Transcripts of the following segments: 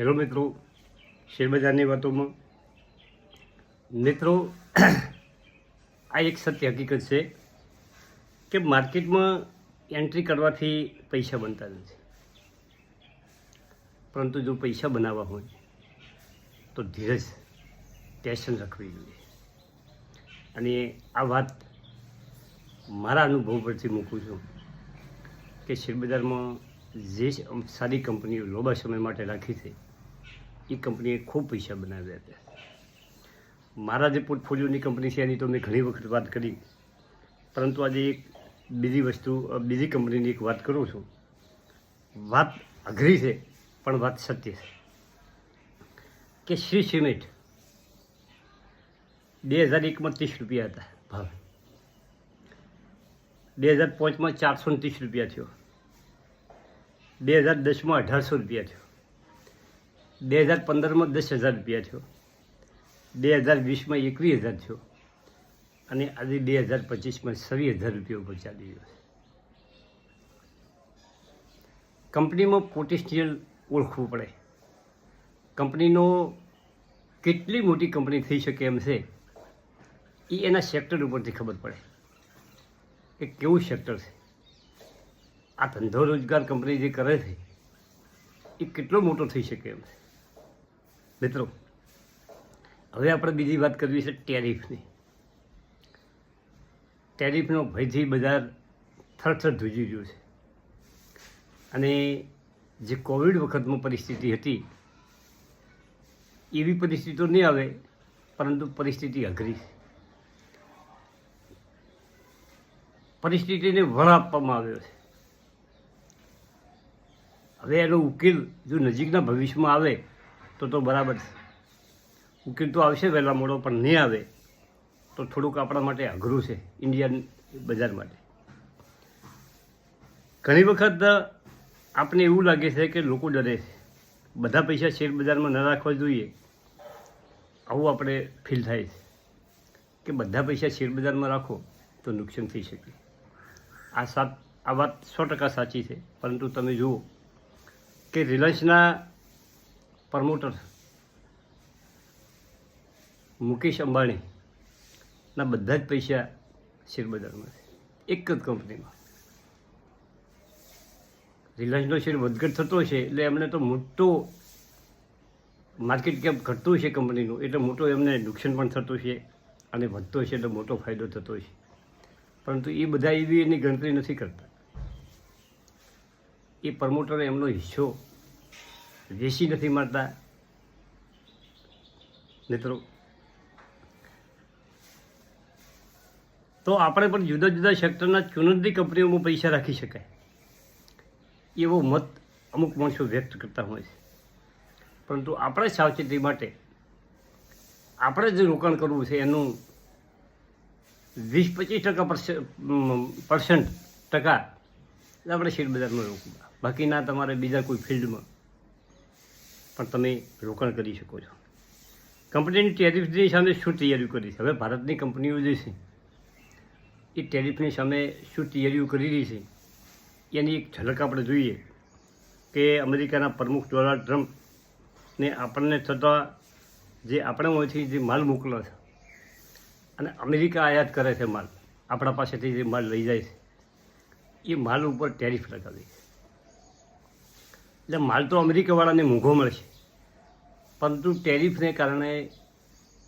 Hello મિત્રો, શેરબજારની વાતોમાં. મિત્રો, આ એક સત્ય હકીકત છે કે માર્કેટમાં એન્ટ્રી કરવાથી પૈસા બનતા નથી. પરંતુ જો પૈસા બનાવવા હોય, તો ધીરજ પેશન રાખવી જોઈએ. અને આ વાત મારા અનુભવ પરથી મૂકું છું કે શેરબજારમાં જે સારી કંપનીઓ લાંબા સમય માટે રાખી છે એ કંપનીએ ખૂબ પૈસા બનાવ્યા હતા. મારા જે પોર્ટફોલિયોની કંપની છે એની તો મેં ઘણી વખત વાત કરી. પરંતુ આજે એક બીજી વસ્તુ બીજી કંપનીની એક વાત કરું છું. વાત અઘરી છે, પણ વાત સત્ય છે. કે શ્રી સિમેન્ટ બે હજાર એકમાં ત્રીસ રૂપિયા હતા ભાવ. બે હજાર પાંચમાં ચારસો ને ત્રીસ રૂપિયા થયો. બે હજાર દસમાં અઢારસો રૂપિયા થયો. બે હજાર પંદરમાં દસ હજાર રૂપિયા થયો. બે હજાર વીસમાં એકવીસ હજાર થયો. અને આજે બે હજાર પચીસમાં છવ્વીસ હજાર રૂપિયા ઉપર ચાલી રહ્યો છે કંપનીમાં પોટેન્શિયલ ઓળખવું પડે. કંપનીનો કેટલી મોટી કંપની થઈ શકે એમ છે, એ એના સેક્ટર ઉપરથી ખબર પડે. કે કેવું સેક્ટર છે? આ ધંધો રોજગાર કંપની જે કરે છે, એ કેટલો મોટો થઈ શકે એમ છે? મિત્રો, હવે આપણે બીજી વાત કરવી છે ટેરિફની. ટેરિફનો ભયથી બજાર થરથર ધ્રુજી રહ્યું છે. અને જે કોવિડ વખતમાં પરિસ્થિતિ હતી, એવી પરિસ્થિતિ નહીં આવે, પરંતુ પરિસ્થિતિ અઘરી છે. પરિસ્થિતિને વળ આપવામાં આવ્યો છે. હવે એનો ઉકેલ જો નજીકના ભવિષ્યમાં આવે તો તો બરાબર છે. ઉકેલ તો આવશે વહેલા મોડો, પણ નહીં આવે તો થોડુંક આપણા માટે અઘરું છે, ઇન્ડિયન બજાર માટે. ઘણી વખત આપણે એવું લાગે છે કે લોકો ડરે છે. બધા પૈસા શેર બજારમાં ન રાખવા જોઈએ. આવું આપણે ફીલ થાય છે. કે બધા પૈસા શેર બજારમાં રાખો તો નુકસાન થઈ શકે. આ સાત, આ વાત સો ટકા સાચી છે, પરંતુ તમે જુઓ કે રિલાયન્સના પ્રમોટર. મુકેશ અંબાણીના બધા જ પૈસા શેરબજારમાં. એક જ કંપનીમાં. રિલાયન્સનો શેર વધઘટ થતો છે, એટલે એમને તો મોટો માર્કેટ કેપ ઘટતું છે કંપનીનું, એટલે મોટો એમને નુકસાન પણ થતું છે અને વધતો છે, એટલે મોટો ફાયદો થતો છે. પરંતુ એ બધા એવી એની ગણતરી નથી કરતા. એ પ્રમોટરે એમનો હિસ્સો વેચી નથી મારતા. મિત્રો, તો આપણે પણ જુદા જુદા સેક્ટરના ચુનંદી કંપનીઓમાં પૈસા રાખી શકાય. એવો મત અમુક માણસો વ્યક્ત કરતા હોય છે. પરંતુ આપણે સાવચેતી માટે આપણે જે રોકાણ કરવું છે, એનું વીસ પચીસ ટકા પર્સન્ટ ટકા આપણે શેર બજારમાં રોકવું બાકીના તમારે બીજા કોઈ ફિલ્ડમાં પણ તમે રોકાણ કરી શકો છો. કંપનીની ટેરિફની સામે શું તૈયારીઓ કરી છે? હવે ભારતની કંપનીઓ જે છે, એ ટેરિફની સામે શું તૈયારીઓ કરી રહી છે? એની એક ઝલક આપણે જોઈએ કે અમેરિકાના પ્રમુખ ડોનાલ્ડ ટ્રમ્પને આપણને થતા જે આપણામાંથી જે માલ મોકલો છે, અને અમેરિકા આયાત કરે છે માલ, આપણા પાસેથી જે માલ લઈ જાય છે, એ માલ ઉપર ટેરિફ લગાવી છે. એટલે માલ તો અમેરિકાવાળાને મોંઘો મળશે. પરંતુ ટેરિફને કારણે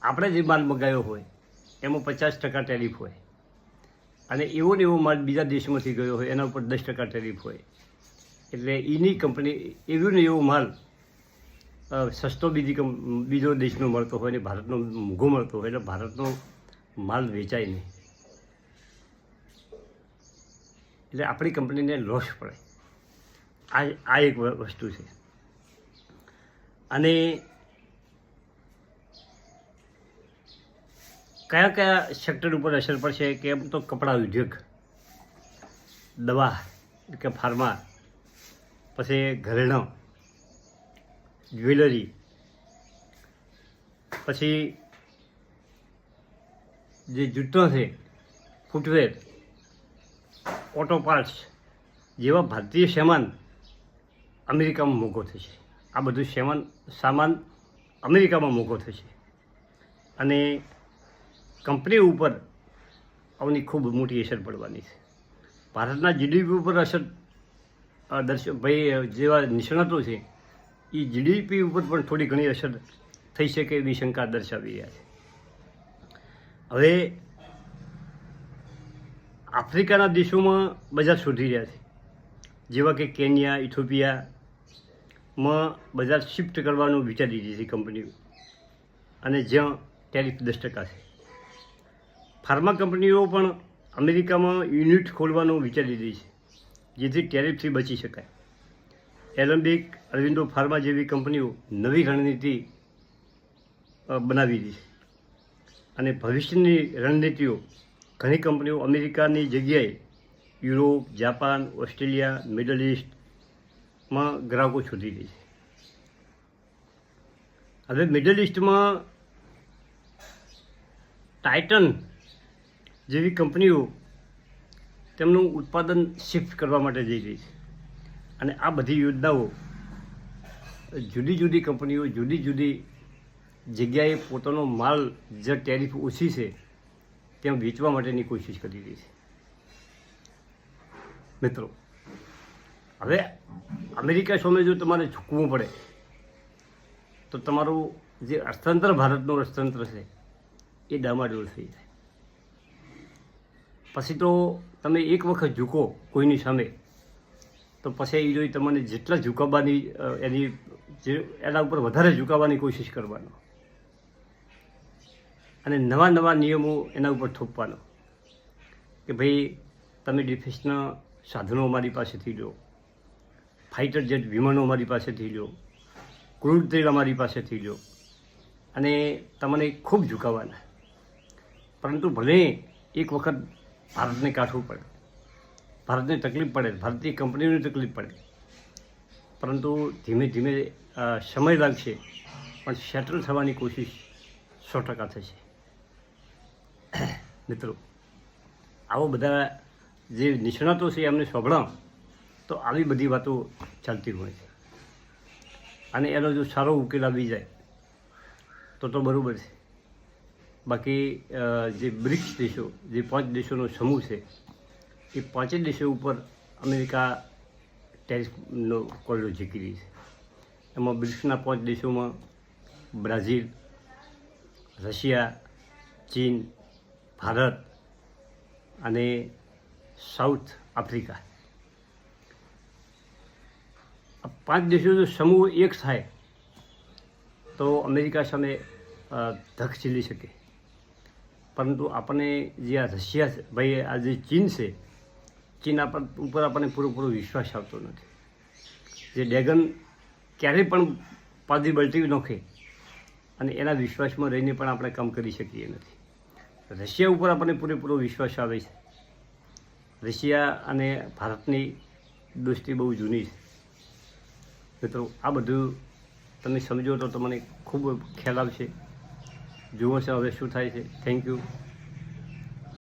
આપણે જે માલ મગાવ્યો હોય, એમાં પચાસ ટકા ટેરિફ હોય. અને એવો ને એવો માલ બીજા દેશમાંથી ગયો હોય, એના ઉપર દસ ટકા ટેરિફ હોય. એટલે એની કંપની એવો ને એવો માલ સસ્તો બીજી બીજો દેશનો મળતો હોય ને ભારતનો મોંઘો મળતો હોય, એટલે ભારતનો માલ વેચાય નહીં. એટલે આપણી કંપનીને લોસ પડે. આ આ એક વસ્તુ છે. અને કયા કયા સેક્ટર ઉપર અસર પડશે કે એમ તો કપડાં ઉદ્યોગ, દવા કે ફાર્મા પછી ઘરેણાં જ્વેલરી પછી જે જૂતો છે ફૂટવેર ઓટો પાર્ટ્સ જેવા ભારતીય સામાન અમેરિકામાં મોંઘો થશે. આ બધું સેવન, સામાન અમેરિકામાં મોકો થશે. અને કંપની ઉપર આવની ખૂબ મોટી અસર પડવાની છે. ભારતના જીડીપી ઉપર અસર દર્શ, ભાઈ જેવા નિષ્ણાતો છે એ જીડીપી ઉપર પણ થોડી ઘણી અસર થઈ શકે એવી શંકા દર્શાવી રહ્યા છે. હવે આફ્રિકાના દેશોમાં બજાર શોધી રહ્યા છે. જેવા કે કેન્યા ઇથોપિયામાં બજાર શિફ્ટ કરવાનું વિચારી દીધી છે કંપનીઓ અને જ્યાં ટેરિફ દસ ટકા છે. ફાર્મા કંપનીઓ પણ અમેરિકામાં યુનિટ ખોલવાનું વિચારી દીધી છે. જેથી ટેરિફથી બચી શકાય. એલમ્બિક અરવિંદો ફાર્મા જેવી કંપનીઓ નવી રણનીતિ બનાવી દીધી અને ભવિષ્યની રણનીતિઓ ઘણી કંપનીઓ અમેરિકાની જગ્યાએ, યુરોપ, જાપાન, ઓસ્ટ્રેલિયા, મિડલ ઇસ્ટમાં ગ્રાહકો શોધી દે છે. હવે મિડલ ઇસ્ટમાં ટાઇટન જેવી કંપનીઓ તેમનું ઉત્પાદન શિફ્ટ કરવા માટે જઈ રહી છે. અને આ બધી યોજનાઓ જુદી જુદી કંપનીઓ, જુદી જુદી જગ્યાએ પોતાનો માલ જે ટેરિફ ઓછી છે, ત્યાં વેચવા માટેની કોશિશ કરી રહી છે. મિત્રો, હવે અમેરિકા સામે જો તમારે ઝૂકવું પડે, તો તમારું જે અર્થતંત્ર ભારતનું અર્થતંત્ર છે, એ ડામાડોળ થઈ જાય. પછી તો તમે એક વખત ઝૂકો કોઈની સામે, તો પછી એ જોઈ તમને જેટલા ઝુકાવવાની એની એના ઉપર વધારે ઝુકાવવાની કોશિશ કરવાનો. અને નવા નવા નિયમો એના ઉપર થોપવાનો. કે ભાઈ, તમે ડિફેન્સના સાધનો અમારી પાસેથી લો. ફાઇટર જેટ વિમાનો અમારી પાસેથી લો ક્રૂડ તેલ અમારી પાસેથી લો અને તમને ખૂબ ઝુકાવવાના પરંતુ ભલે એક વખત ભારતને કાઢવું પડે, ભારતને તકલીફ પડે, ભારતીય કંપનીઓને તકલીફ પડે, પરંતુ ધીમે ધીમે સમય લાગશે, પણ સેટલ થવાની કોશિશ સો ટકા થશે. મિત્રો, આવો બધા જે નિષ્ણાતો છે એમને સોંભળાવ તો આવી બધી વાતો ચાલતી હોય છે. અને એનો જો સારો ઉકેલ આવી જાય, તો તો બરાબર છે. બાકી જે બ્રિક્સ દેશો, જે પાંચ દેશોનો સમૂહ છે, એ પાંચે દેશો ઉપર અમેરિકા ટેરિફનો કોયડો ઝીકી રહી છે. એમાં બ્રિક્સના પાંચ દેશોમાં બ્રાઝિલ, રશિયા, ચીન, ભારત અને સાઉથ આફ્રિકા. પાંચ દેશો જો સમૂહ એક થાય, તો અમેરિકા સામે ધક ઝીલી શકે. પરંતુ આપણને જે આ રશિયા છે, ભાઈ, આ જે ચીન છે, ચીન આપણ ઉપર આપણને પૂરેપૂરો વિશ્વાસ આવતો નથી. જે ડેગન ક્યારેય પણ પાદી બલટી નોખે, અને એના વિશ્વાસમાં રહીને પણ આપણે કામ કરી શકીએ નથી. રશિયા ઉપર આપણને પૂરેપૂરો વિશ્વાસ આવે છે. રશિયા અને ભારતની દોસ્તી બહુ જૂની છે. મિત્રો, આ બધું તમે સમજો તો તમને ખૂબ ખ્યાલ આવશે. જુઓ છે હવે શું થાય છે. Thank you